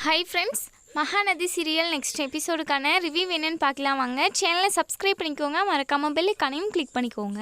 Hi friends Mahanadi serial next எபிசோடுக்கான review என்னென்னு பார்க்கலாம் வாங்க. சேனலை சப்ஸ்கிரைப் பண்ணிக்கோங்க. மறக்காமல் பெல்லைக்கானையும் கிளிக் பண்ணிக்கோங்க.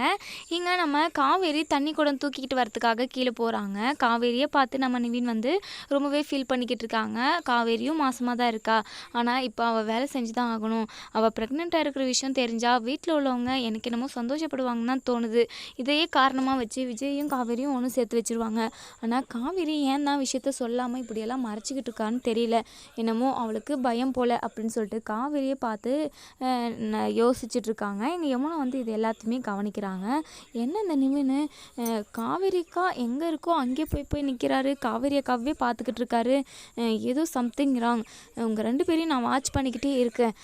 இங்கே நம்ம காவேரி தண்ணி குடம் தூக்கிட்டு வரதுக்காக கீழே போகிறாங்க காவேரியை பார்த்து நம்ம நிவின் வந்து ரொம்பவே ஃபீல் பண்ணிக்கிட்டு இருக்காங்க. காவேரியும் மாசமாக தான் இருக்கா. ஆனால் இப்போ அவள் வேலை செஞ்சு தான் ஆகணும் அவள் ப்ரெக்னெண்ட்டாக இருக்கிற விஷயம் தெரிஞ்சால் வீட்டில் உள்ளவங்க எனக்கு என்னமோ சந்தோஷப்படுவாங்கன்னு தான் தோணுது. இதையே காரணமாக வச்சு விஜயும் காவேரியும் ஒன்று சேர்த்து வச்சிருவாங்க. ஆனால் காவேரி ஏன் தான் விஷயத்த சொல்லாமல் இப்படியெல்லாம் மறைச்சிக்கிட்டு இருக்கான்னு தெரியல. என்னமோ அவளுக்கு பயம் போல அப்படின்னு சொல்லிட்டு காவேரியை பார்த்து யோசிச்சுட்டு இருக்காங்க எங்கள் யமுனா வந்து இது எல்லாத்தையுமே கவனிக்கிறாங்க. என்ன இந்த நிமின்னு காவேரிக்கா எங்கே இருக்கோ அங்கே போய் போய் நிற்கிறாரு காவேரி அக்காவே பார்த்துக்கிட்டு இருக்காரு ஏதோ சம்திங் ராங் உங்கள் ரெண்டு பேரையும் நான் வாட்ச் பண்ணிக்கிட்டே இருக்கேன்.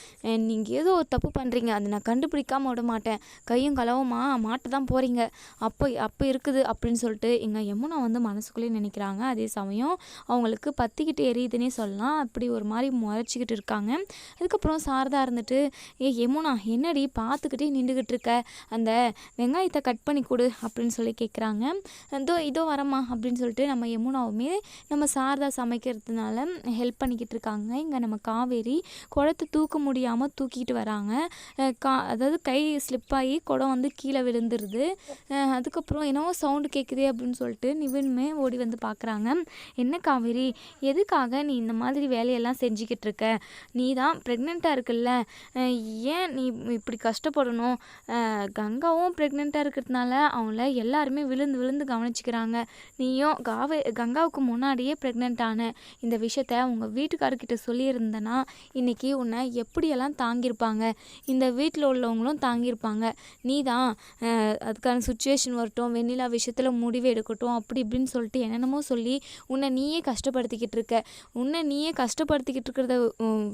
நீங்கள் ஏதோ ஒரு தப்பு பண்ணுறீங்க அதை நான் கண்டுபிடிக்காமல் விட மாட்டேன். கையும் களவுமா மாட்ட தான் போகிறீங்க அப்போ அப்போ இருக்குது அப்படின்னு சொல்லிட்டு எங்கள் யமுனா வந்து மனசுக்குள்ளேயே நினைக்கிறாங்க. அதே சமயம் அவங்களுக்கு பற்றிக்கிட்டு எரியுதுன்னே சொல்லலாம். அப்படி ஒரு மாதிரி முறைச்சிக்கிட்டு இருக்காங்க. அதுக்கப்புறம் சாரதா இருந்துட்டு ஏ யமுனா என்னடி பார்த்துக்கிட்டே நின்றுக்கிட்டு இருக்க அந்த வெங்காயத்தை கட் பண்ணி கொடு அப்படின்னு சொல்லி கேட்குறாங்க இதோ இதோ வரமா அப்படின்னு சொல்லிட்டு நம்ம யமுனாவுமே நம்ம சாரதா சமைக்கிறதுனால ஹெல்ப் பண்ணிக்கிட்டு இருக்காங்க. இங்கே நம்ம காவேரி குடத்தை தூக்க முடியாமல் தூக்கிட்டு வராங்க. கா அதாவது கை ஸ்லிப் ஆகி குடம் வந்து கீழே விழுந்துருது. அதுக்கப்புறம் என்னவோ சவுண்டு கேட்குதே அப்படின்னு சொல்லிட்டு நிவின்மே ஓடி வந்து பார்க்குறாங்க என்ன காவேரி எதுக்காக நீ இந்த மாதிரி வேலையெல்லாம் கெஞ்சிக்கிட்டு இருக்க நீ தான் ப்ரெக்னெண்ட்டாக இருக்குல்ல ஏன் நீ இப்படி கஷ்டப்படணும்? கங்காவும் ப்ரெக்னெண்ட்டாக இருக்கிறதுனால அவங்கள எல்லாருமே விழுந்து விழுந்து கவனிச்சுக்கிறாங்க. நீயும் காவே கங்காவுக்கு முன்னாடியே ப்ரெக்னென்ட் ஆன இந்த விஷயத்த உங்கள் வீட்டுக்காரர்கிட்ட சொல்லியிருந்தனா இன்றைக்கி உன்னை எப்படியெல்லாம் தாங்கியிருப்பாங்க? இந்த வீட்டில் உள்ளவங்களும் தாங்கியிருப்பாங்க. நீ தான் அதுக்கான சுச்சுவேஷன் வரட்டும் வெண்ணிலா விஷயத்தில் முடிவு எடுக்கட்டும் அப்படி இப்படின்னு சொல்லிட்டு என்னென்னமோ சொல்லி உன்னை நீயே கஷ்டப்படுத்திக்கிட்டு இருக்க உன்னை நீயே கஷ்டப்படுத்திக்கிட்டு இருக்கிறத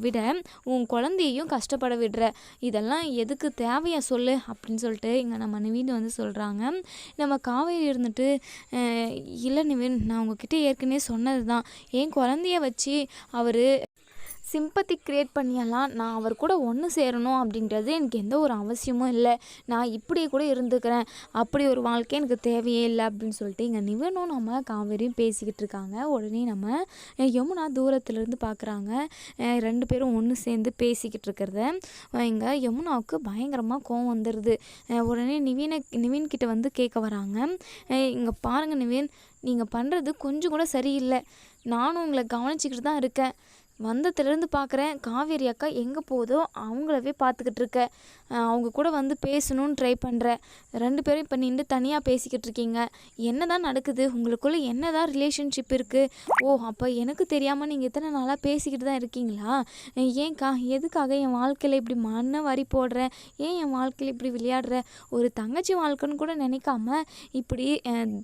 விட உன் குழந்தையையும் கஷ்டப்பட விடுற. இதெல்லாம் எதுக்கு தேவையா சொல்லு அப்படின்னு சொல்லிட்டு இங்கே நம்ம நிவீன் வந்து சொல்கிறாங்க நம்ம காவேரி இருந்துட்டு இல்லை நிவின் நான் உங்ககிட்ட ஏற்கனவே சொன்னது தான் என் குழந்தைய வச்சு அவர் சிம்பத்தி க்ரியேட் பண்ணியெல்லாம் நான் அவர் கூட ஒன்று சேரணும் அப்படின்றது எனக்கு எந்த ஒரு அவசியமும் இல்லை. நான் இப்படியே கூட இருந்துக்கிறேன். அப்படி ஒரு வாழ்க்கை எனக்கு தேவையே இல்லை அப்படின்னு சொல்லிட்டு இங்கே நிவனும் நம்ம காவேரியும் பேசிக்கிட்டு இருக்காங்க. உடனே நம்ம யமுனா தூரத்துலேருந்து பார்க்குறாங்க ரெண்டு பேரும் ஒன்று சேர்ந்து பேசிக்கிட்டு இருக்கிறத இங்கே யமுனாவுக்கு பயங்கரமாக கோவம் வந்துடுது உடனே நிவினை நிவீன்கிட்ட வந்து கேட்க வராங்க. இங்கே பாருங்கள் நிவீன் நீங்கள் பண்ணுறது கொஞ்சம் கூட சரியில்லை. நானும் உங்களை கவனிச்சிக்கிட்டு தான் இருக்கேன். வந்ததுலேருந்து பார்க்குறேன் காவேரி அக்கா எங்கே போதோ அவங்களவே பார்த்துக்கிட்டு இருக்க. அவங்க கூட வந்து பேசணும்னு ட்ரை பண்ணுறேன் ரெண்டு பேரும் இப்போ நின்று தனியாக பேசிக்கிட்டு இருக்கீங்க. என்ன தான் நடக்குது? உங்களுக்குள்ளே என்ன தான் ரிலேஷன்ஷிப் இருக்குது ஓ அப்போ எனக்கு தெரியாமல் நீங்கள் இத்தனை நாளாக பேசிக்கிட்டு தான் இருக்கீங்களா? ஏன்க்கா எதுக்காக என் வாழ்க்கையில் இப்படி மண்ணை வரி போடுற? ஏன் என் வாழ்க்கையில் இப்படி விளையாடுற? ஒரு தங்கச்சி வாழ்க்கைன்னு கூட நினைக்காம இப்படி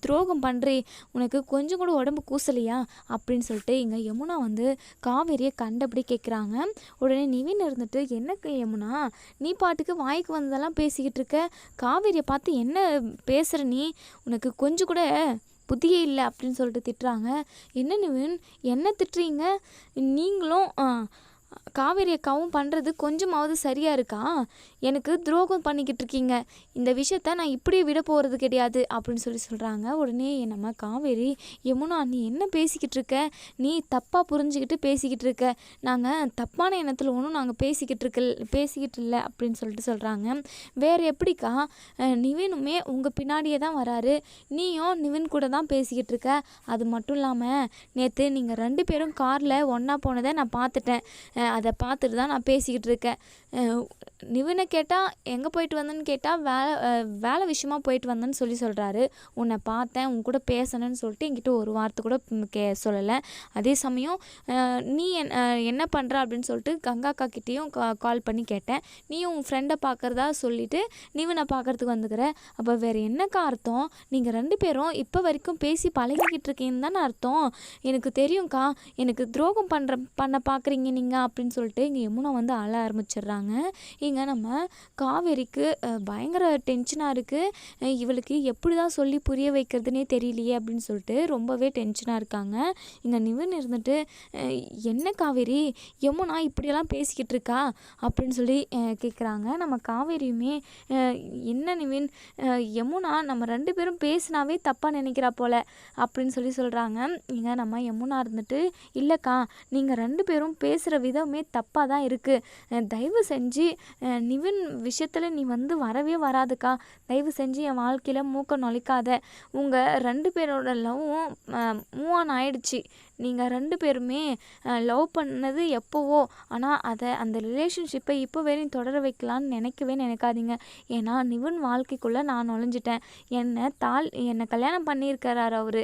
துரோகம் பண்ணுறே உனக்கு கொஞ்சம் கூட உடம்பு கூசலையா? அப்படின்னு சொல்லிட்டு இங்கே யமுனா வந்து காவேரி காவேரியை கண்டபடி கேட்குறாங்க உடனே நிவின் இருந்துட்டு என்ன யமுனா? நீ பாட்டுக்கு வாய்க்கு வந்ததெல்லாம் பேசிக்கிட்டு இருக்க? காவேரியை பார்த்து என்ன பேசுகிற நீ? உனக்கு கொஞ்சம் கூட புத்தியே இல்லை அப்படின்னு சொல்லிட்டு திட்டுறாங்க. என்ன நிவின்? என்ன திட்டுறீங்க? நீங்களும் ஆ, காவேரி அக்காவும் பண்ணுறது கொஞ்சமாவது சரியாக இருக்கா? எனக்கு துரோகம் பண்ணிக்கிட்டு இருக்கீங்க. இந்த விஷயத்த நான் இப்படியே விட போகிறது கிடையாது அப்படின்னு சொல்லி சொல்கிறாங்க உடனே நம்ம காவேரி யமுனா நீ என்ன பேசிக்கிட்டு இருக்க? நீ தப்பாக புரிஞ்சுக்கிட்டு பேசிக்கிட்டு இருக்க. நாங்கள் தப்பான எண்ணத்தில் ஒன்றும் நாங்கள் பேசிக்கிட்டு இருக்க பேசிக்கிட்டு இல்லை அப்படின்னு சொல்லிட்டு சொல்கிறாங்க வேறு எப்படிக்கா? நிவினுமே உங்கள் பின்னாடியே தான் வராரு. நீயும் நிவின் கூட தான் பேசிக்கிட்டு இருக்க. அது மட்டும் இல்லாமல் நேற்று நீங்கள் ரெண்டு பேரும் காரில் ஒன்றா போனதை நான் பார்த்துட்டேன். அதை பார்த்துட்டு தான் நான் பேசிக்கிட்டு இருக்கேன். நிவினை கேட்டால் எங்கே போயிட்டு வந்தேன்னு கேட்டால் வேலை வேலை விஷயமா போயிட்டு வந்தேன்னு சொல்லி சொல்கிறாரு உன்னை பார்த்தேன் உன் கூட பேசணும்னு சொல்லிட்டு என்கிட்ட ஒரு வார்த்தை கூட கே சொல்லலை. அதே சமயம் நீ என் என்ன பண்ணுற அப்படின்னு சொல்லிட்டு கங்கா அக்கா கிட்டேயும் கால் பண்ணி கேட்டேன். நீயும் உன் ஃப்ரெண்டை பார்க்குறதா சொல்லிவிட்டு நீவும் நான் பார்க்கறதுக்கு வந்துக்கிற? அப்போ வேறு என்னக்கா அர்த்தம்? நீங்கள் ரெண்டு பேரும் இப்போ வரைக்கும் பேசி பழகிக்கிட்டு இருக்கீங்கன்னு தானே அர்த்தம்? எனக்கு தெரியும்க்கா எனக்கு துரோகம் பண்ணுற பண்ண பார்க்குறீங்க நீங்கள் அப்படின்னு சொல்லிட்டு இங்கே யமுனா வந்து அழ ஆரம்பிச்சிடுறாங்க. இங்கே நம்ம காவேரிக்கு பயங்கர டென்ஷனாக இருக்குது இவளுக்கு எப்படி தான் சொல்லி புரிய வைக்கிறதுனே தெரியலையே அப்படின்னு சொல்லிட்டு ரொம்பவே டென்ஷனாக இருக்காங்க. இங்கே நிவன் இருந்துட்டு என்ன காவேரி? யமுனா இப்படியெல்லாம் பேசிக்கிட்டு இருக்கா? அப்படின்னு சொல்லி கேட்குறாங்க நம்ம காவேரியுமே என்ன நிவின் யமுனா நம்ம ரெண்டு பேரும் பேசினாவே தப்பாக நினைக்கிறா போல அப்படின்னு சொல்லி சொல்கிறாங்க இங்கே நம்ம யமுனா இருந்துட்டு இல்லைக்கா நீங்கள் ரெண்டு பேரும் பேசுகிற விதமே தப்பாக தான் இருக்குது தயவு செஞ்சு அஹ், நிவின் விஷயத்தில் நீ வந்து வரவே வராதுக்கா. தயவு செஞ்சு என் வாழ்க்கையில் மூக்க நொழிக்காத. உங்கள் ரெண்டு பேரோட லவ்வும் மூவ் ஆன் ஆயிடுச்சு. நீங்கள் ரெண்டு பேருமே லவ் பண்ணது எப்போவோ. ஆனால் அதை அந்த ரிலேஷன்ஷிப்பை இப்போ வரையும் தொடர வைக்கலான்னு நினைக்கவே நினைக்காதீங்க. ஏன்னா நிவன் வாழ்க்கைக்குள்ளே நான் நுழைஞ்சிட்டேன். என்னை தாள் என்னை கல்யாணம் பண்ணியிருக்கிறார் அவர்.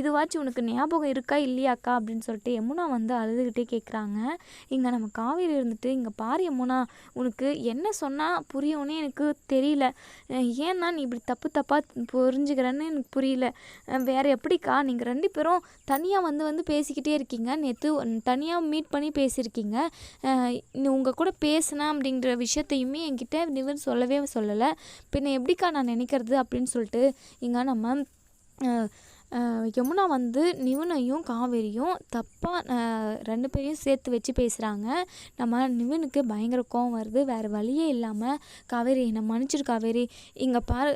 இதுவாச்சும் உனக்கு ஞாபகம் இருக்கா இல்லையாக்கா அப்படின்னு சொல்லிட்டு யமுனா வந்து அழுதுகிட்டே கேட்குறாங்க இங்கே நம்ம காவேரி இருந்துட்டு இங்கே பாரு யமுனா உனக்கு என்ன சொன்னால் புரியும்னே எனக்கு தெரியல. அஹ் ஏன்னா நீ இப்படி தப்பு தப்பாக புரிஞ்சுக்கிறேன்னு எனக்கு புரியல. வேறு எப்படிக்கா? நீங்கள் ரெண்டு பேரும் தனியாக வந்து வந்து பேசிக்கிட்டே இருக்கீங்க. நேற்று தனியாக மீட் பண்ணி பேசியிருக்கீங்க. உங்கள் கூட பேசினேன் அப்படிங்கிற விஷயத்தையுமே என்கிட்ட நிவன் சொல்லவே சொல்லலை. பின்ன எப்படிக்கா நான் நினைக்கிறது அப்படின்னு சொல்லிட்டு இங்கே நம்ம யமுனா வந்து நிவனையும் காவேரியும் தப்பாக ரெண்டு பேரையும் சேர்த்து வச்சு பேசுகிறாங்க நம்ம நிவனுக்கு பயங்கர கோவம் வருது. வேறு வழியே இல்லாமல் காவேரி என்னை மன்னிச்சிரு காவேரி. இங்கே பாரு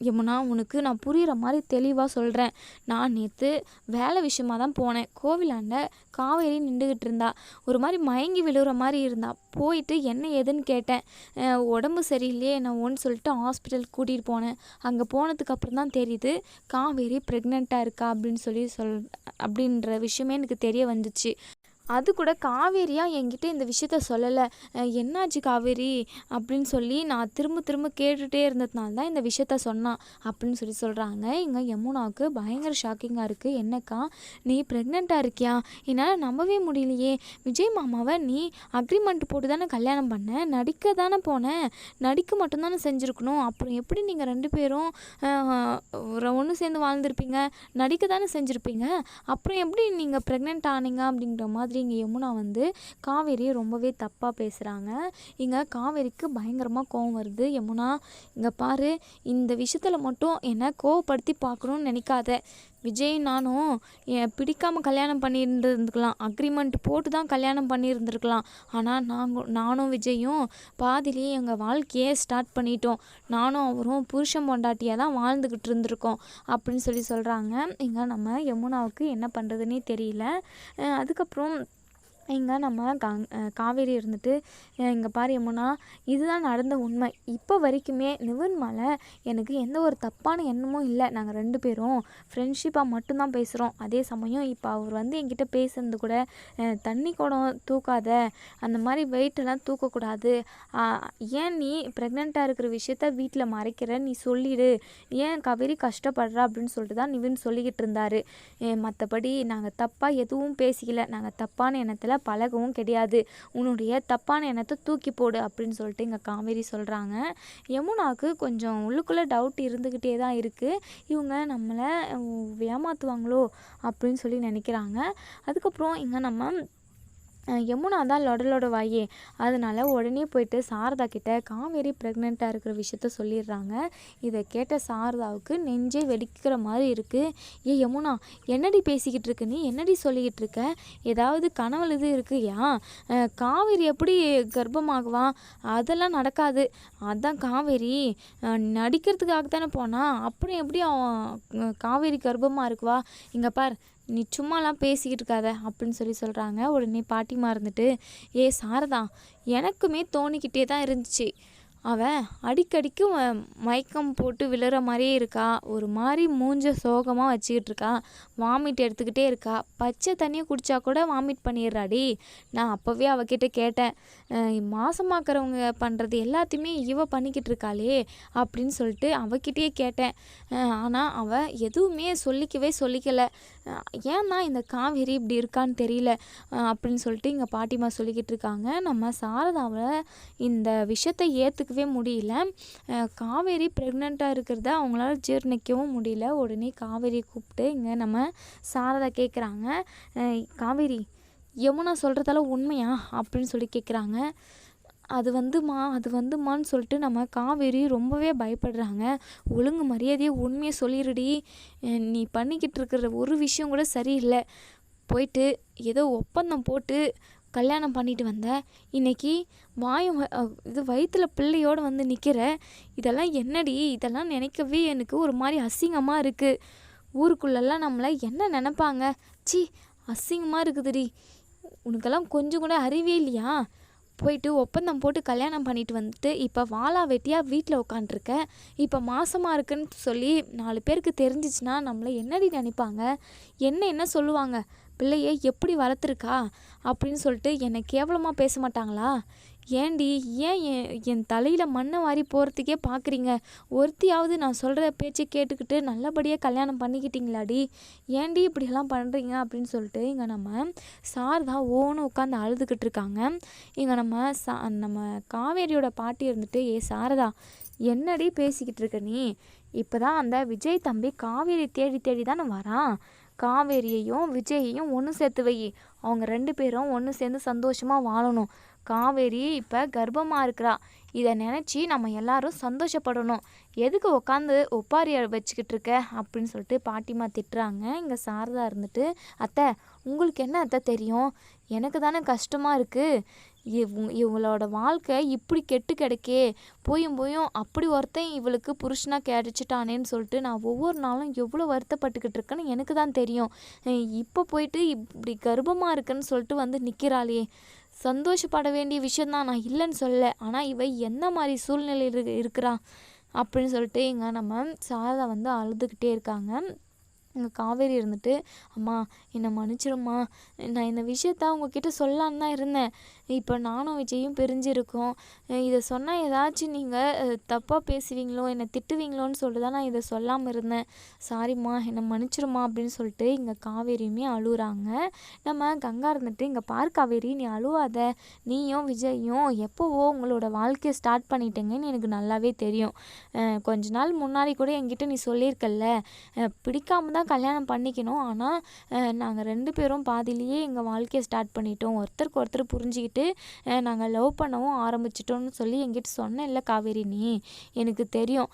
யமுனா உனக்கு நான் புரிகிற மாதிரி தெளிவாக சொல்கிறேன் நான் நேற்று வேலை விஷயமா தான் போனேன். கோவிலாண்ட காவேரி நின்றுக்கிட்டு இருந்தா. ஒரு மாதிரி மயங்கி விழுகிற மாதிரி இருந்தா. போயிட்டு என்ன ஏதுன்னு கேட்டேன். உடம்பு சரியில்லையே நான் ஒன்று சொல்லிட்டு ஹாஸ்பிட்டல் கூட்டிகிட்டு போனேன். அங்கே போனதுக்கப்புறம் தான் தெரியுது காவேரி ப்ரெக்னெண்ட்டாக இருக்கா அப்படின்னு சொல்லி சொல் அப்படின்ற விஷயமே எனக்கு தெரிய வந்துச்சு. அது கூட காவேரியா என்கிட்ட இந்த விஷயத்த சொல்லலை. என்னாச்சு காவேரி? அப்படின்னு சொல்லி நான் திரும்ப திரும்ப கேட்டுகிட்டே இருந்ததுனால தான் இந்த விஷயத்த சொன்னான். அப்படின்னு சொல்லி சொல்கிறாங்க இங்கே யமுனாவுக்கு பயங்கர ஷாக்கிங்காக இருக்குது என்னக்கா? நீ ப்ரெக்னெண்ட்டாக இருக்கியா? என்னால் நம்பவே முடியலையே. விஜய் மாமாவை நீ அக்ரிமெண்ட் போட்டு தானே கல்யாணம் பண்ண? நடிக்க தானே போனேன் நடிக்க மட்டும்தானே செஞ்சுருக்கணும். அப்புறம் எப்படி நீங்கள் ரெண்டு பேரும் ஒன்று சேர்ந்து வாழ்ந்துருப்பீங்க? நடிக்க தானே செஞ்சுருப்பீங்க? அப்புறம் எப்படி நீங்கள் ப்ரெக்னென்ட் ஆனீங்க? அப்படிங்கிற மாதிரி இங்கே யமுனா வந்து காவேரியை ரொம்பவே தப்பாக பேசுகிறாங்க இங்கே காவேரிக்கு பயங்கரமாக கோவம் வருது. யமுனா இங்கே பாரு இந்த விஷயத்தில் மட்டும் என்னை கோவப்படுத்தி பார்க்கணுன்னு நினைக்காத. விஜய் நானும் பிடிக்காமல் கல்யாணம் பண்ணியிருந்துருந்துக்கலாம். அக்ரிமெண்ட் போட்டு தான் கல்யாணம் பண்ணியிருந்துருக்கலாம். ஆனால் நாங்கள் நானும் விஜயும் பாதிலேயே எங்கள் வாழ்க்கையே ஸ்டார்ட் பண்ணிட்டோம். நானும் அவரும் புருஷன் பொண்டாட்டியாக தான் வாழ்ந்துக்கிட்டு இருந்திருக்கோம். அப்படின்னு சொல்லி சொல்கிறாங்க இங்கே நம்ம யமுனாவுக்கு என்ன பண்ணுறதுனே தெரியல. அதுக்கப்புறம் இங்கே நம்ம கங் காவேரி இருந்துட்டு இங்கே பாரு யமுனா இதுதான் நடந்த உண்மை. இப்போ வரைக்குமே நிவன் மேலே எனக்கு எந்த ஒரு தப்பான எண்ணமும் இல்லை. நாங்கள் ரெண்டு பேரும் ஃப்ரெண்ட்ஷிப்பாக மட்டும்தான் பேசுகிறோம் அதே சமயம் இப்போ அவர் வந்து என்கிட்ட பேசுனது கூட தண்ணி குடம் தூக்காத அந்த மாதிரி வெயிட்டெல்லாம் தூக்கக்கூடாது. ஏன் நீ ப்ரெக்னெண்ட்டாக இருக்கிற விஷயத்த வீட்டில் மறைக்கிற? நீ சொல்லிடு. ஏன் காவேரி கஷ்டப்படுறா அப்படின்னு சொல்லிட்டு தான் நிவின் சொல்லிக்கிட்டு இருந்தார். மற்றபடி நாங்கள் தப்பாக எதுவும் பேசிக்கல. நாங்கள் தப்பான எண்ணத்தில் பழகவும் கிடையாது. உன்னுடைய தப்பான எண்ணத்தை தூக்கி போடு அப்படின்னு சொல்லிட்டு இங்கே காவேரி சொல்கிறாங்க யமுனாவுக்கு கொஞ்சம் உள்ளுக்குள்ளே டவுட் இருந்துக்கிட்டே தான் இருக்குது இவங்க நம்மளை ஏமாற்றுவாங்களோ அப்படின்னு சொல்லி நினைக்கிறாங்க. அதுக்கப்புறம் இங்கே நம்ம யமுனா தான் லொடலோட வாயே. அதனால உடனே போயிட்டு சாரதா கிட்ட காவேரி ப்ரெக்னெண்ட்டாக இருக்கிற விஷயத்த சொல்லிடுறாங்க. இதை கேட்ட சாரதாவுக்கு நெஞ்சே வெடிக்கிற மாதிரி இருக்குது ஏ யமுனா என்னடி பேசிக்கிட்டு இருக்கு? நீ என்னடி சொல்லிக்கிட்டு இருக்க? ஏதாவது கனவுல இது இருக்குயா? காவேரி எப்படி கர்ப்பமாகுவா? அதெல்லாம் நடக்காது. அதான் காவேரி. நடிக்கிறதுக்காக தானே போனா? அப்புறம் எப்படி அவன் காவேரி கர்ப்பமாக இருக்குவா? இங்கே பார். நீ சும்மாலாம் பேசிக்கிட்டு இருக்காத அப்படின்னு சொல்லி சொல்கிறாங்க உடனே பாட்டிமா இருந்துட்டு ஏ சாரதா எனக்குமே தோணிக்கிட்டே தான் இருந்துச்சு. அவன் அடிக்கடிக்கு மயக்கம் போட்டு விழுற மாதிரியே இருக்கா? ஒரு மாதிரி மூஞ்ச சோகமாக வச்சுக்கிட்டு இருக்கா? வாமிட் எடுத்துக்கிட்டே இருக்கா? பச்சை தண்ணியை குடித்தா கூட வாமிட் பண்ணிடுறாடி. நான் அப்போவே அவகிட்ட கேட்டேன். அஹ் மாசமாக்குறவங்க பண்ணுறது எல்லாத்தையுமே இவ பண்ணிக்கிட்டு இருக்காளே அப்படின்னு சொல்லிட்டு அவகிட்டயே கேட்டேன். ஆனால் அவள் எதுவுமே சொல்லிக்கவே சொல்லிக்கலை. ஏன்னா இந்த காவேரி இப்படி இருக்கான்னு தெரியல. அப்படின்னு சொல்லிட்டு இங்கே பாட்டிமா சொல்லிக்கிட்டு இருக்காங்க. நம்ம சாரதாவை இந்த விஷயத்தை ஏற்றுக்கவே முடியல. காவேரி ப்ரெக்னெண்ட்டாக இருக்கிறத அவங்களால ஜீர்ணிக்கவும் முடியல. உடனே காவேரி கூப்பிட்டு இங்கே நம்ம சாரதா கேட்குறாங்க காவேரி யமுனா சொல்கிறதால உண்மையா? அப்படின்னு சொல்லி கேட்குறாங்க அது வந்துமா? அது வந்துமான்னு சொல்லிட்டு நம்ம காவேரி ரொம்பவே பயப்படுறாங்க. ஒழுங்கு மரியாதையை உண்மையை சொல்லிடுடி நீ பண்ணிக்கிட்டு இருக்கிற ஒரு விஷயம் கூட சரியில்லை. போயிட்டு ஏதோ ஒப்பந்தம் போட்டு கல்யாணம் பண்ணிட்டு வந்த. இன்னைக்கு வாயும் இது வயிற்றில் பிள்ளையோடு வந்து நிற்கிற இதெல்லாம் என்னடி? இதெல்லாம் நினைக்கவே எனக்கு ஒரு மாதிரி அசிங்கமாக இருக்குது ஊருக்குள்ளெல்லாம் நம்மளை என்ன நினைப்பாங்க? சி அசிங்கமாக இருக்குதுடி. உனக்கெல்லாம் கொஞ்சம் கூட அறிவே இல்லையா? போயிட்டு ஒப்பந்தம் போட்டு கல்யாணம் பண்ணிட்டு வந்துட்டு இப்போ வாழா வெட்டியாக வீட்டில் உட்காண்ட்ருக்க இப்போ மாசமாக இருக்குன்னு சொல்லி நாலு பேருக்கு தெரிஞ்சிச்சுன்னா நம்மளை என்னடி நினைப்பாங்க? என்ன என்ன சொல்லுவாங்க? பிள்ளையை எப்படி வளர்த்துருக்கா அப்படின்னு சொல்லிட்டு என்னை கேவலமாக பேச மாட்டாங்களா? ஏண்டி ஏன் என் என் தலையில் மண்ணை வாரி போகிறதுக்கே பார்க்குறீங்க ஒருத்தியாவது நான் சொல்கிற பேச்சை கேட்டுக்கிட்டு நல்லபடியாக கல்யாணம் பண்ணிக்கிட்டீங்களாடி? ஏண்டி இப்படியெல்லாம் பண்ணுறீங்க அப்படின்னு சொல்லிட்டு இங்கே நம்ம சாரதா ஓன்னு உட்காந்து அழுதுகிட்டு இருக்காங்க. இங்கே நம்ம சா நம்ம காவேரியோட பாட்டி இருந்துட்டு ஏ சாரதா என்னடி பேசிக்கிட்டு இருக்க நீ? இப்போ தான் அந்த விஜய் தம்பி காவேரி தேடி தேடி தானே வரான். காவேரியையும் விஜயையும் ஒன்று சேர்த்து வை. அவங்க ரெண்டு பேரும் ஒன்று சேர்ந்து சந்தோஷமாக வாழணும். காவேரி இப்போ கர்ப்பமாக இருக்கிறா. இதை நினச்சி நம்ம எல்லாரும் சந்தோஷப்படணும். எதுக்கு உட்காந்து ஒப்பாரியை வச்சுக்கிட்டு இருக்க? அப்படின்னு சொல்லிட்டு பாட்டிமா திட்டுறாங்க. இங்கே சாரதா இருந்துட்டு அத்தை உங்களுக்கு என்ன அத்தை தெரியும்? எனக்கு தானே கஷ்டமாக இருக்குது இவ் இவங்களோட வாழ்க்கை இப்படி கெட்டு கிடக்கே போயும் போயும் அப்படி ஒருத்தன் இவளுக்கு புருஷனாக கிடைச்சிட்டானேன்னு சொல்லிட்டு நான் ஒவ்வொரு நாளும் எவ்வளோ வருத்தப்பட்டுக்கிட்டு இருக்கேன்னு எனக்கு தான் தெரியும். இப்போ போயிட்டு இப்படி கர்ப்பமாக இருக்குன்னு சொல்லிட்டு வந்து நிற்கிறாளே சந்தோஷப்பட வேண்டிய விஷயந்தான் நான் இல்லைன்னு சொல்லலை. ஆனால் இவ என்ன மாதிரி சூழ்நிலையில் இரு இருக்கிறா அப்படின்னு சொல்லிட்டு இங்கே நம்ம சாரதா வந்து அழுதுகிட்டே இருக்காங்க. இங்கே காவேரி இருந்துட்டு அம்மா என்னை மன்னிச்சிரும்மா நான் இந்த விஷயத்த உங்ககிட்ட சொல்லலான்னு தான் இருந்தேன். இப்போ நானும் விஜயும் பிரிஞ்சிருக்கோம். இதை சொன்னால் ஏதாச்சும் நீங்கள் தப்பாக பேசுவீங்களோ என்னை திட்டுவீங்களோன்னு சொல்லிட்டு தான் நான் இதை சொல்லாமல் இருந்தேன். சாரிம்மா என்னை மன்னிச்சிருமா அப்படின்னு சொல்லிட்டு இங்கே காவேரியுமே அழுகுறாங்க நம்ம கங்கா இருந்துட்டு இங்கே பார் காவேரி நீ அழுவாத. நீயும் விஜயும் எப்போவோ உங்களோட வாழ்க்கையை ஸ்டார்ட் பண்ணிட்டீங்கன்னு எனக்கு நல்லாவே தெரியும். கொஞ்ச நாள் முன்னாடி கூட என்கிட்ட நீ சொல்லியிருக்கல்ல. பிடிக்காம தான் கல்யாணம் பண்ணிக்கணும். ஆனால் நாங்கள் ரெண்டு பேரும் பாதிலேயே எங்கள் வாழ்க்கையை ஸ்டார்ட் பண்ணிட்டோம். ஒருத்தருக்கு ஒருத்தர் புரிஞ்சுக்கிட்டு நாங்கள் லவ் பண்ணவும் ஆரம்பிச்சிட்டோம்னு சொல்லி என்கிட்ட இல்லை காவேரி நீ. எனக்கு தெரியும்.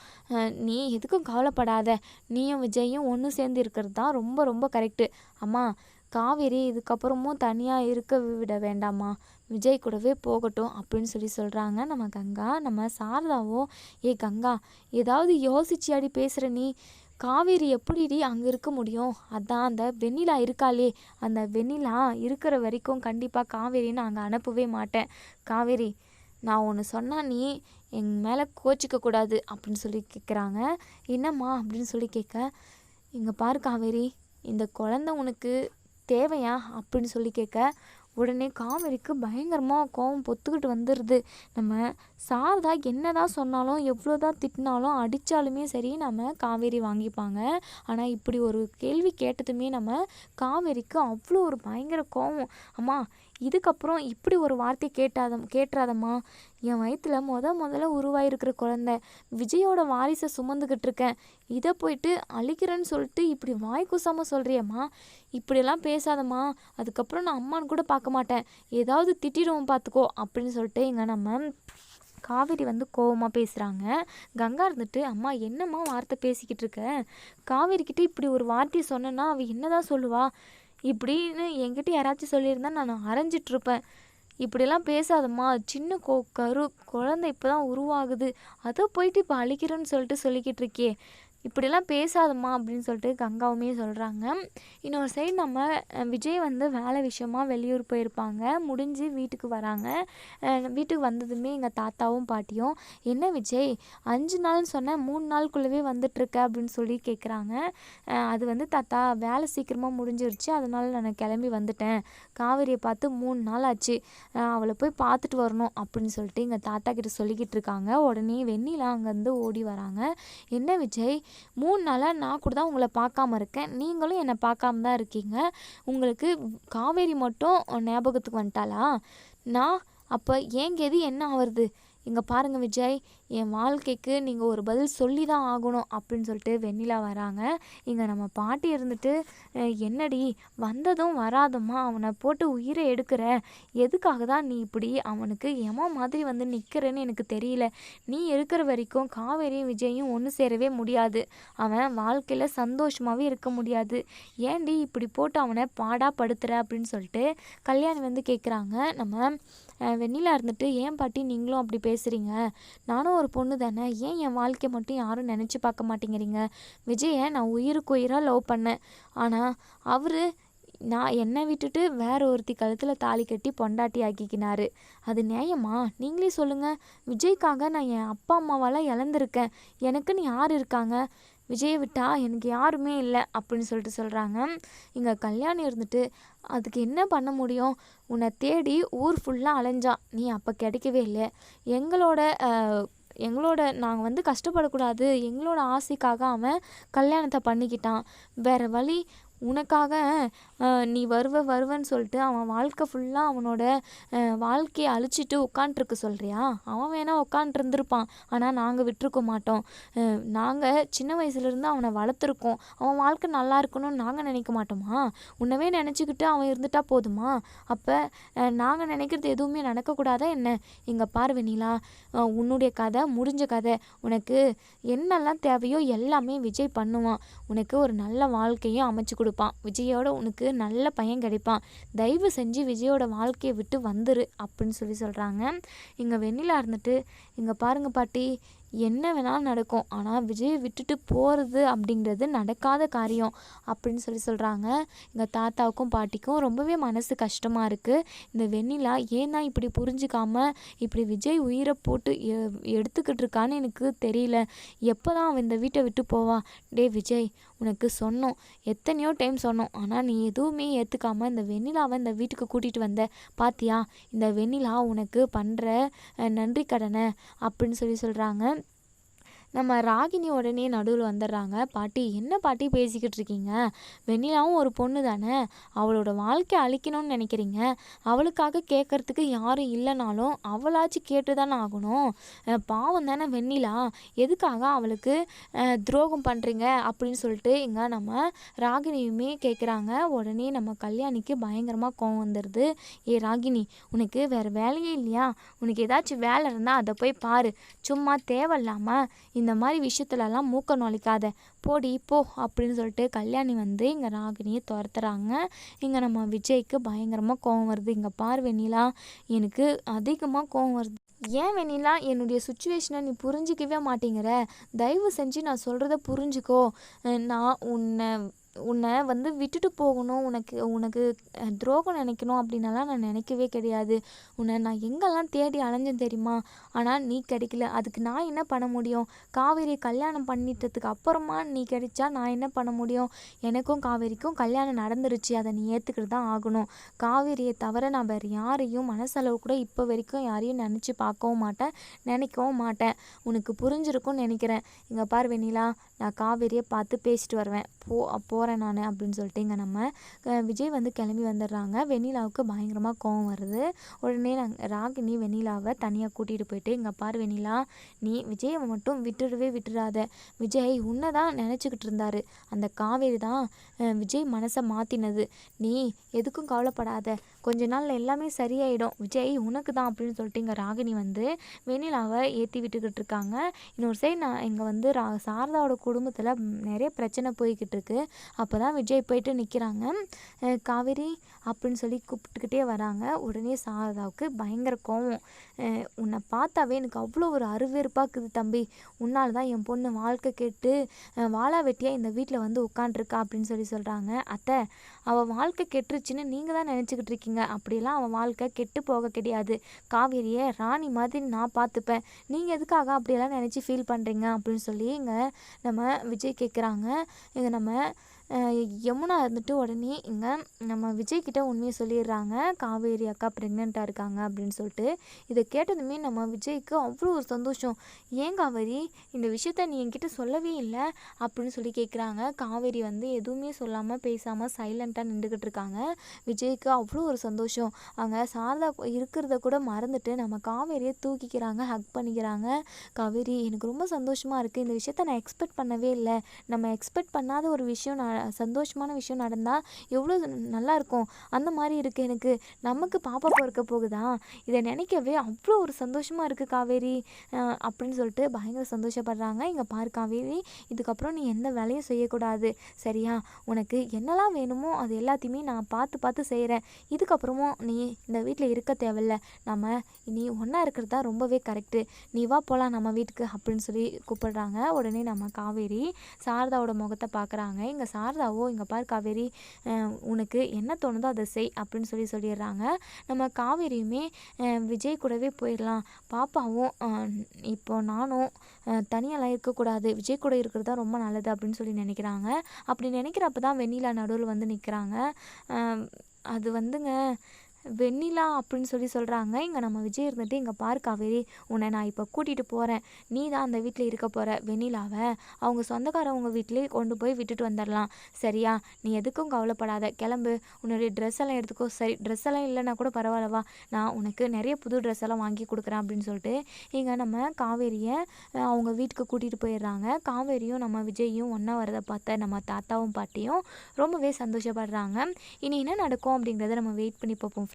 நீ எதுக்கும் கவலைப்படாத. நீயும் விஜயும் ஒன்று சேர்ந்து இருக்கிறது தான் ரொம்ப ரொம்ப கரெக்டு அம்மா காவேரி இதுக்கப்புறமும் தனியாக இருக்க விட வேண்டாமா விஜய் கூடவே போகட்டும் அப்படின்னு சொல்லி சொல்கிறாங்க நம்ம கங்கா. நம்ம சாரதாவோ ஏ கங்கா ஏதாவது யோசிச்சியாடி பேசுகிற நீ? காவேரி எப்படிடி அங்கே இருக்க முடியும்? அதான் அந்த வெண்ணிலா இருக்காளே. அந்த வெண்ணிலா இருக்கிற வரைக்கும் கண்டிப்பாக காவேரின்னு அங்கே அனுப்பவே மாட்டேன். காவேரி நான் ஒன்று சொன்னால் நீ என் மேலே கோச்சிக்க கூடாது அப்படின்னு சொல்லி கேட்குறாங்க என்னம்மா அப்படின்னு சொல்லி கேட்க இங்கே பாரு காவேரி இந்த குழந்த உனக்கு தேவையா அப்படின்னு சொல்லி கேட்க உடனே காவேரிக்கு பயங்கரமாக கோவம் பொத்துக்கிட்டு வந்துடுது நம்ம சாரதா என்னதான் சொன்னாலும் எவ்வளோ தான் திட்டினாலும் அடித்தாலுமே சரி நம்ம காவேரி வாங்கிப்பாங்க. ஆனால் இப்படி ஒரு கேள்வி கேட்டதுமே நம்ம காவேரிக்கு அவ்வளோ ஒரு பயங்கர கோவம். அம்மா இதுக்கப்புறம் இப்படி ஒரு வார்த்தை கேட்டாத கேட்டுறாதம்மா. என் வயிற்றில் முத முதல்ல உருவாயிருக்கிற குழந்தை. விஜயோட வாரிசை சுமந்துக்கிட்டு இருக்கேன். இதை போயிட்டு அழிக்கிறேன்னு சொல்லிட்டு இப்படி வாய் கூசாமல் சொல்கிறியம்மா இப்படியெல்லாம் பேசாதம்மா. அதுக்கப்புறம் நான் அம்மான்னு கூட பார்க்க மாட்டேன். ஏதாவது திட்டிடுவோம் பார்த்துக்கோ அப்படின்னு சொல்லிட்டு இங்கே நம்ம காவேரி வந்து கோவமாக பேசுகிறாங்க கங்கா இருந்துட்டு அம்மா என்னம்மா வார்த்தை பேசிக்கிட்டு இருக்க? காவேரிக்கிட்ட இப்படி ஒரு வார்த்தையை சொன்னேன்னா அவள் என்னதான் சொல்லுவா? இப்படின்னு என்கிட்ட யாராச்சும் சொல்லியிருந்தா நான் அரைஞ்சிட்ருப்பேன் இப்படியெல்லாம் பேசாதம்மா. சின்ன கோ கரு குழந்தை இப்போ தான் உருவாகுது. அதை போயிட்டு இப்போ அழிக்கிறேன்னு சொல்லிட்டு சொல்லிக்கிட்டு இருக்கே. இப்படியெல்லாம் பேசாதம்மா அப்படின்னு சொல்லிட்டு கங்காவுமே சொல்கிறாங்க இன்னொரு சைடு நம்ம விஜய் வந்து வேலை விஷயமா வெளியூர் போயிருப்பாங்க. முடிஞ்சு வீட்டுக்கு வராங்க. வீட்டுக்கு வந்ததுமே எங்கள் தாத்தாவும் பாட்டியும் என்ன விஜய் அஞ்சு நாள்னு சொன்னேன் மூணு நாளுக்குள்ளவே வந்துட்டுருக்க அப்படின்னு சொல்லி கேட்குறாங்க அது வந்து தாத்தா வேலை சீக்கிரமாக முடிஞ்சிருச்சு. அதனால் நான் கிளம்பி வந்துட்டேன். காவேரியை பார்த்து மூணு நாள் ஆச்சு. அவளை போய் பார்த்துட்டு வரணும் அப்படின்னு சொல்லிட்டு எங்கள் தாத்தா கிட்ட சொல்லிக்கிட்டு இருக்காங்க. உடனே வெண்ணிலா அங்கேருந்து ஓடி வராங்க. என்ன விஜய் மூணு நாளாக நான் கூட தான் உங்களை பார்க்காம இருக்கேன். நீங்களும் என்னை பார்க்காம தான் இருக்கீங்க. உங்களுக்கு காவேரி மட்டும் ஞாபகத்துக்கு வந்துட்டாளா? நான் அப்போ ஏன் கெதி என்ன ஆவறது? இங்கே பாருங்க விஜய் என் வாழ்க்கைக்கு நீங்கள் ஒரு பதில் சொல்லி தான் ஆகணும் அப்படின்னு சொல்லிட்டு வெண்ணிலா வராங்க. இங்கே நம்ம பாட்டி இருந்துட்டு என்னடி வந்ததும் வராதம்மா அவனை போட்டு உயிரை எடுக்கிற. எதுக்காக தான் நீ இப்படி அவனுக்கு எம மாதிரி வந்து நிற்கிறேன்னு எனக்கு தெரியல. நீ இருக்கிற வரைக்கும் காவேரியும் விஜயும் ஒன்று சேரவே முடியாது. அவன் வாழ்க்கையில் சந்தோஷமாகவே இருக்க முடியாது. ஏன்டி இப்படி போட்டு அவனை பாடா படுத்துற? அப்படின்னு சொல்லிட்டு கல்யாணி வந்து கேட்குறாங்க நம்ம வெண்ணிலா இருந்துட்டு ஏன் பாட்டி நீங்களும் அப்படி பேசுகிறீங்க நானும் ஒரு பொண்ணு தானே. ஏன் என் வாழ்க்கை மட்டும் யாரும் நினச்சி பார்க்க மாட்டேங்கிறீங்க? விஜயை நான் உயிருக்கு உயிராக லவ் பண்ணேன். ஆனால் அவர் நான் என்னை விட்டுட்டு வேற ஒருத்தி கழுத்தில் தாலி கட்டி பொண்டாட்டி ஆக்கிக்கினாரு. அது நியாயமா? நீங்களே சொல்லுங்கள் விஜய்க்காக நான் என் அப்பா அம்மாவெல்லாம் இழந்திருக்கேன். எனக்குன்னு யார் இருக்காங்க? விஜயை விட்டா எனக்கு யாருமே இல்லை அப்படின்னு சொல்லிட்டு சொல்கிறாங்க இங்கே கல்யாணம் இருந்துட்டு அதுக்கு என்ன பண்ண முடியும்? உன்னை தேடி ஊர் ஃபுல்லாக அலைஞ்சான் நீ அப்போ கிடைக்கவே இல்லை. எங்களோட எங்களோட நாங்கள் வந்து கஷ்டப்படக்கூடாது. எங்களோட ஆசைக்காக அவன் கல்யாணத்தை பண்ணிக்கிட்டான். வேறு வழி உனக்காக நீ வருவ வருவன்னு சொல்லிட்டு அவன் வாழ்க்கை ஃபுல்லாக அவனோட வாழ்க்கையை அழிச்சிட்டு உட்காண்ட்ருக்க சொல்கிறியா அவன் வேணால் உட்காண்ட்ருந்துருப்பான் ஆனால் நாங்கள் விட்டுருக்க மாட்டோம். நாங்கள் சின்ன வயசுலேருந்து அவனை வளர்த்துருக்கோம். அவன் வாழ்க்கை நல்லா இருக்கணும்னு நாங்கள் நினைக்க மாட்டோமா? உன்னவே நினச்சிக்கிட்டு அவன் இருந்துட்டா போதுமா? அப்போ நாங்கள் நினைக்கிறது எதுவுமே நடக்கக்கூடாதா என்ன? எங்கள் பார்வனிலா உன்னுடைய கதை முடிஞ்ச கதை. உனக்கு என்னெல்லாம் தேவையோ எல்லாமே விஜய் பண்ணுவான். உனக்கு ஒரு நல்ல வாழ்க்கையும் அமைச்சு கொடுப்பான். விஜயோட உனக்கு நல்ல பையன் கிடைப்பான். தயவு செஞ்சு விஜயோட வாழ்க்கையை விட்டு வந்துரு அப்படின்னு சொல்லி சொல்கிறாங்க இங்கே வெண்ணிலா இருந்துட்டு இங்கே பாருங்க பாட்டி என்ன வேணாலும் நடக்கும். ஆனால் விஜயை விட்டுட்டு போகிறது அப்படிங்கிறது நடக்காத காரியம் அப்படின்னு சொல்லி சொல்கிறாங்க எங்கள் தாத்தாவுக்கும் பாட்டிக்கும் ரொம்பவே மனசு கஷ்டமாக இருக்குது இந்த வெண்ணிலா ஏன்னா இப்படி புரிஞ்சுக்காமல் இப்படி விஜய் உயிரை போட்டு எ- எடுத்துக்கிட்டு இருக்கான்னு எனக்கு தெரியல. எப்போ தான் அவன் இந்த வீட்டை விட்டு போவா? டே விஜய் உனக்கு சொன்னோம். எத்தனையோ டைம் சொன்னோம். ஆனால் நீ எதுவுமே ஏற்றுக்காமல் இந்த வெண்ணிலாவை இந்த வீட்டுக்கு கூட்டிகிட்டு வந்த. பாத்தியா? இந்த வெண்ணிலா உனக்கு பண்ணுற நன்றி கடனை அப்படின்னு சொல்லி சொல்கிறாங்க நம்ம ராகினி உடனே நடுவில் வந்துடுறாங்க. பாட்டி என்ன பாட்டி பேசிக்கிட்டு இருக்கீங்க? வெண்ணிலாவும் ஒரு பொண்ணு தானே? அவளோட வாழ்க்கை அழிக்கணும்னு நினைக்கிறீங்க. அவளுக்காக கேட்கறதுக்கு யாரும் இல்லைனாலும் அவளாச்சும் கேட்டு தானே ஆகணும் பாவம் தானே வெண்ணிலா? எதுக்காக அவளுக்கு துரோகம் பண்ணுறீங்க அப்படின்னு சொல்லிட்டு இங்கே நம்ம ராகினியுமே கேட்குறாங்க உடனே நம்ம கல்யாணிக்கு பயங்கரமாக கோவம் வந்துடுது ஏ ராகினி உனக்கு வேறு வேலையே இல்லையா? உனக்கு ஏதாச்சும் வேலை இருந்தால் அதை போய் பாரு. சும்மா தேவையில்லாமல் இந்த மாதிரி விஷயத்துலலாம் மூக்க நுழைக்காத. போடி போ அப்படின்னு சொல்லிட்டு கல்யாணி வந்து இங்கே ராகினியை துரத்துறாங்க. இங்கே நம்ம விஜய்க்கு பயங்கரமாக கோவம் வருது. இங்கே பார் வெண்ணிலா எனக்கு அதிகமாக கோவம் வருது. ஏன் வெண்ணிலா என்னுடைய சுச்சுவேஷனை நீ புரிஞ்சிக்கவே மாட்டேங்கிற. தயவு செஞ்சு நான் சொல்கிறத புரிஞ்சுக்கோ. நான் உன்னை உன்னை வந்து விட்டுட்டு போகணும். உனக்கு உனக்கு துரோகம் நினைக்கணும் அப்படின்னலாம் நான் நினைக்கவே கிடையாது. உன்னை நான் எங்கெல்லாம் தேடி அலைஞ்சேன் தெரியுமா? ஆனால் நீ கிடைக்கல. அதுக்கு நான் என்ன பண்ண முடியும்? காவேரி கல்யாணம் பண்ணிட்டதுக்கு அப்புறமா நீ கிடைச்சா நான் என்ன பண்ண முடியும்? எனக்கும் காவேரிக்கும் கல்யாணம் நடந்துருச்சு. அதை நீ ஏற்றுக்கிட்டு தான் ஆகணும். காவேரியை தவிர நான் வேறு யாரையும் மனசளவு கூட இப்போ வரைக்கும் யாரையும் நினச்சி பார்க்கவும் மாட்டேன் நினைக்கவும் மாட்டேன். உனக்கு புரிஞ்சிருக்கும்னு நினைக்கிறேன். இங்கே பார் வெண்ணிலா நான் காவேரியை பார்த்து பேசிட்டு வருவேன். போ போகிறேன் நான் அப்படின்னு சொல்லிட்டு இங்கே நம்ம விஜய் வந்து கிளம்பி வந்துடுறாங்க. வெண்ணிலாவுக்கு பயங்கரமாக கோவம் வருது. உடனே நாங்கள் ராகினி வெண்ணிலாவை தனியாக கூட்டிகிட்டு போயிட்டு இங்கே பார் வெண்ணிலா நீ விஜயை மட்டும் விட்டுடவே விட்டுடாத விஜய் உன்னை தான் நினச்சிக்கிட்டு இருந்தாரு. அந்த காவேரி தான் விஜய் மனசை மாற்றினது நீ எதுக்கும் கவலைப்படாத. கொஞ்ச நாளில் எல்லாமே சரியாயிடும். விஜய் உனக்கு தான் அப்படின்னு சொல்லிட்டு இங்கே ராகினி வந்து வெண்ணிலாவை ஏற்றி விட்டுக்கிட்டு இருக்காங்க. இன்னொரு சைடு நான் இங்கே வந்து ரா சாரதாவோட குடும்பத்தில் நிறைய பிரச்சனை போய்கிட்டு இருக்கு. அப்போ தான் விஜய் போயிட்டு நிற்கிறாங்க காவேரி அப்படின்னு சொல்லி கூப்பிட்டுக்கிட்டே வராங்க. உடனே சாரதாவுக்கு பயங்கர கோவம். உன்னை பார்த்தாவே எனக்கு அவ்வளோ ஒரு அருவெருப்பாக்குது தம்பி. உன்னால் தான் என் பொண்ணு வாழ்க்கை கேட்டு வாழா வாளா வெட்டியாக இந்த வீட்டில் வந்து உட்காண்ட்ருக்கா அப்படின்னு சொல்லி சொல்கிறாங்க அத்தை அவள் வாழ்க்கை கெட்டுருச்சுன்னு நீங்கள் தான் நினச்சிக்கிட்டு இருக்கீங்க. அப்படியெல்லாம் அவன் வாழ்க்கை கெட்டு போக கிடையாது. காவேரியை ராணி மாதிரி நான் பார்த்துப்பேன். நீங்கள் எதுக்காக அப்படியெல்லாம் நினச்சி ஃபீல் பண்ணுறீங்க அப்படின்னு சொல்லி இங்கே நம்ம விஜய் கேட்குறாங்க இங்கே நம்ம யமுனா இருந்துட்டு உடனே இங்கே நம்ம விஜய்கிட்ட உண்மையை சொல்லிடுறாங்க. காவேரி அக்கா ப்ரெக்னெண்ட்டாக இருக்காங்க அப்படின்னு சொல்லிட்டு. இதை கேட்டதுமே நம்ம விஜய்க்கு அவ்வளோ ஒரு சந்தோஷம். ஏன் காவேரி? இந்த விஷயத்த நீ என்கிட்ட சொல்லவே இல்லை அப்படின்னு சொல்லி கேட்குறாங்க காவேரி வந்து எதுவுமே சொல்லாமல் பேசாமல் சைலண்ட்டாக நின்றுக்கிட்டு இருக்காங்க. விஜய்க்கு அவ்வளோ ஒரு சந்தோஷம். அங்கே சாரதா இருக்கிறத கூட மறந்துட்டு நம்ம காவேரியை தூக்கிக்கிறாங்க ஹக் பண்ணிக்கிறாங்க. காவேரி எனக்கு ரொம்ப சந்தோஷமாக இருக்குது இந்த விஷயத்த நான் எக்ஸ்பெக்ட் பண்ணவே இல்லை. நம்ம எக்ஸ்பெக்ட் பண்ணாத ஒரு விஷயம் நான் சந்தோஷமான விஷயம் நடந்தால் எவ்வளோ நல்லா இருக்கும் அந்த மாதிரி இருக்குது எனக்கு. நமக்கு பாப்பா பிறக்க போகுதா? இதை நினைக்கவே அவ்வளோ ஒரு சந்தோஷமாக இருக்குது காவேரி. அப்படின்னு சொல்லிட்டு பயங்கர சந்தோஷப்படுறாங்க. இங்கே பாரு காவேரி இதுக்கப்புறம் நீ எந்த வேலையும் செய்யக்கூடாது. சரியா? உனக்கு என்னெல்லாம் வேணுமோ அது எல்லாத்தையுமே நான் பார்த்து பார்த்து செய்கிறேன் இதுக்கப்புறமும் நீ இந்த வீட்டில் இருக்க தேவையில்ல. நம்ம நீ ஒன்றா இருக்கிறது தான் ரொம்பவே கரெக்டு நீ வா போகலாம் நம்ம வீட்டுக்கு அப்படின்னு சொல்லி கூப்பிடுறாங்க. உடனே நம்ம காவேரி சாரதாவோட முகத்தை பார்க்குறாங்க இங்கே சாரதாவோ இங்கே பாரு காவேரி உனக்கு என்ன தோணுதோ அதை செய் அப்படின்னு சொல்லி சொல்லிடுறாங்க. நம்ம காவேரியுமே விஜய் கூடவே போயிடலாம். பாப்பாவும் இப்போ நானும் தனியாலாம் இருக்கக்கூடாது. விஜய் கூட இருக்கிறது தான் ரொம்ப நல்லது அப்படின்னு சொல்லி நினைக்கிறாங்க. அப்படி நினைக்கிறப்ப தான் வெண்ணிலா நடுவில் வந்து நிற்கிறாங்க அது வந்துங்க வெண்ணிலா அப்படின்னு சொல்லி சொல்கிறாங்க இங்கே நம்ம விஜய் இருந்துட்டு இங்கே பார் காவேரி உன்னை நான் இப்போ கூட்டிகிட்டு போகிறேன் நீ தான் அந்த வீட்டில் இருக்க போகிற வெண்ணிலாவை. அவங்க சொந்தக்காரவங்க வீட்டிலே கொண்டு போய் விட்டுட்டு வந்துடலாம் சரியா? நீ எதுக்கும் கவலைப்படாத. கிளம்பு. உன்னுடைய ட்ரெஸ் எல்லாம் எடுத்துக்கோ. சரி ட்ரெஸ் எல்லாம் இல்லைன்னா கூட பரவாயில்லவா? நான் உனக்கு நிறைய புது ட்ரெஸ் எல்லாம் வாங்கி கொடுக்குறேன் அப்படின்னு சொல்லிட்டு இங்கே நம்ம காவேரியை அவங்க வீட்டுக்கு கூட்டிகிட்டு போயிடுறாங்க. காவேரியும் நம்ம விஜயும் ஒன்றா வரதை பார்த்த நம்ம தாத்தாவும் பாட்டியும் ரொம்பவே சந்தோஷப்படுறாங்க. இனி என்ன நடக்கும் அப்படிங்கிறத நம்ம வெயிட் பண்ணி பார்ப்போம்.